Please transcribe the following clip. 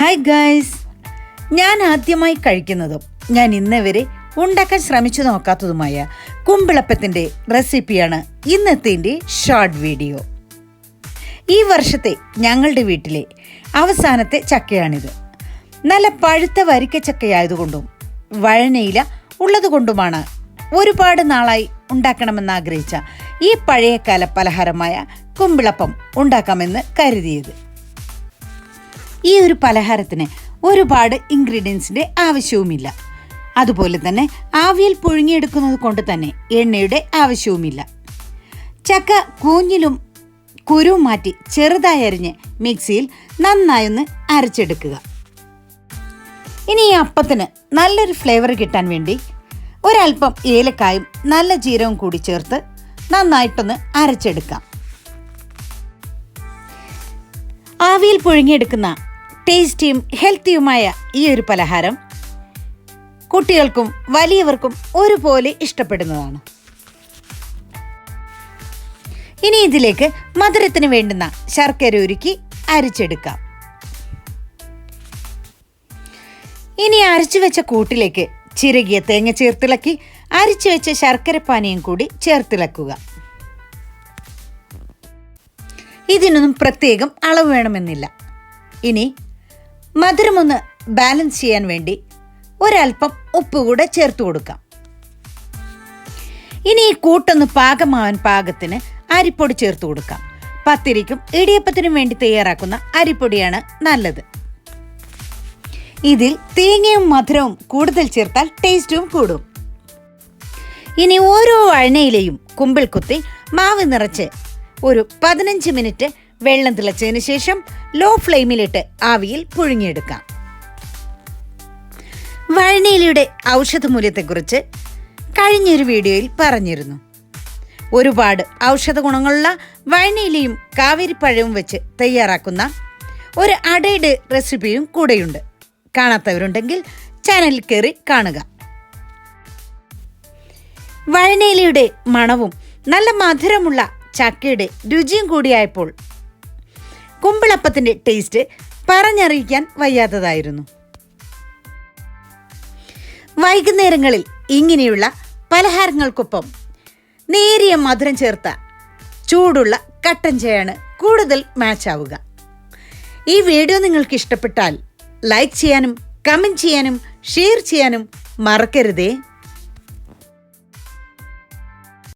Hi guys ഞാൻ ആദ്യമായി കഴിക്കുന്നതും ഞാൻ ഇന്നവരെ ഉണ്ടാക്കാൻ ശ്രമിച്ചു നോക്കാത്തതുമായ കുമ്പിളപ്പത്തിന്റെ റെസിപ്പിയാണ് ഇന്നത്തെ ഷോർട്ട് വീഡിയോ ഈ വർഷത്തെ ഞങ്ങളുടെ വീട്ടിലെ അവസാനത്തെ ചക്കയാണിത്. നല്ല പഴുത്ത വരിക്ക ചക്കയായതുകൊണ്ടും വഴനയില ഉള്ളതുകൊണ്ടുമാണ് ഒരുപാട് നാളായി ഉണ്ടാക്കണമെന്ന് ആഗ്രഹിച്ച ഈ പഴയകാല പലഹാരമായ കുമ്പിളപ്പം ഉണ്ടാക്കാമെന്ന് കരുതിയത്. ഈ ഒരു പലഹാരത്തിന് ഒരുപാട് ഇൻഗ്രീഡിയൻസിന്റെ ആവശ്യവുമില്ല. അതുപോലെ തന്നെ ആവിയിൽ പുഴുങ്ങിയെടുക്കുന്നത് കൊണ്ട് തന്നെ എണ്ണയുടെ ആവശ്യവുമില്ല. ചക്ക കൂഞ്ഞിലും കുരുവും മാറ്റി ചെറുതായി അരിഞ്ഞ് മിക്സിയിൽ നന്നായൊന്ന് അരച്ചെടുക്കുക. ഇനി ഈ അപ്പത്തിന് നല്ലൊരു ഫ്ലേവർ കിട്ടാൻ വേണ്ടി ഒരല്പം ഏലക്കായും നല്ല ജീരകവും കൂടി ചേർത്ത് നന്നായിട്ടൊന്ന് അരച്ചെടുക്കാം. ആവിയിൽ പുഴുങ്ങിയെടുക്കുന്ന ടേസ്റ്റിയും ഹെൽത്തിയുമായ ഈ ഒരു പലഹാരം കുട്ടികൾക്കും വലിയവർക്കും ഒരുപോലെ ഇഷ്ടപ്പെടുന്നതാണ്. ഇനി ഇതിലേക്ക് മധുരത്തിന് വേണ്ടുന്ന ശർക്കര ഉരുക്കി അരിച്ചെടുക്കാം. ഇനി അരച്ചു വെച്ച കൂട്ടിലേക്ക് ചിരകിയ തേങ്ങ ചേർത്തിളക്കി അരിച്ചു വെച്ച ശർക്കര പാനീയം കൂടി ചേർത്തിളക്കുക. ഇതിനൊന്നും പ്രത്യേകം അളവ് വേണമെന്നില്ല. ഇനി മധുരമൊന്ന് ബാലൻസ് ചെയ്യാൻ വേണ്ടി ഒരൽപ്പം ഉപ്പ് കൂടെ ചേർത്ത് കൊടുക്കാം. ഇനി ഈ കൂട്ടൊന്ന് പാകമാവാൻ പാകത്തിന് അരിപ്പൊടി ചേർത്ത് കൊടുക്കാം. പത്തിരിക്കും ഇടിയപ്പത്തിനും വേണ്ടി തയ്യാറാക്കുന്ന അരിപ്പൊടിയാണ് നല്ലത്. ഇതിൽ തേങ്ങയും മധുരവും കൂടുതൽ ചേർത്താൽ ടേസ്റ്റും കൂടും. ഇനി ഓരോ അഴനയിലെയും കുമ്പിൾ കുത്തി മാവ് നിറച്ച് ഒരു പതിനഞ്ച് മിനിറ്റ് വെള്ളം തിളച്ചതിന് ശേഷം ലോ ഫ്ലെയിമിലിട്ട് ആവിയിൽ പുഴുങ്ങിയെടുക്കാം. വഴനയിലയുടെ ഔഷധമൂല്യത്തെക്കുറിച്ച് കഴിഞ്ഞൊരു വീഡിയോയിൽ പറഞ്ഞിരുന്നു. ഒരുപാട് ഔഷധ ഗുണങ്ങളുള്ള വഴനയിലയും കാവേരിപ്പഴവും വെച്ച് തയ്യാറാക്കുന്ന ഒരു അടയുടെ റെസിപ്പിയും കൂടെയുണ്ട്. കാണാത്തവരുണ്ടെങ്കിൽ ചാനൽ കയറി കാണുക. വഴനയിലയുടെ മണവും നല്ല മധുരമുള്ള ചക്കയുടെ രുചിയും കൂടിയായപ്പോൾ കുമ്പിളപ്പത്തിന്റെ ടേസ്റ്റ് പറഞ്ഞറിയിക്കാൻ വയ്യാത്തതായിരുന്നു. വൈകുന്നേരങ്ങളിൽ ഇങ്ങനെയുള്ള പലഹാരങ്ങൾക്കൊപ്പം നേരിയ മധുരം ചേർത്ത ചൂടുള്ള കട്ടൻ ചായയാണ് കൂടുതൽ മാച്ച് ആവുക. ഈ വീഡിയോ നിങ്ങൾക്ക് ഇഷ്ടപ്പെട്ടാൽ ലൈക്ക് ചെയ്യാനും കമന്റ് ചെയ്യാനും ഷെയർ ചെയ്യാനും മറക്കരുതേ.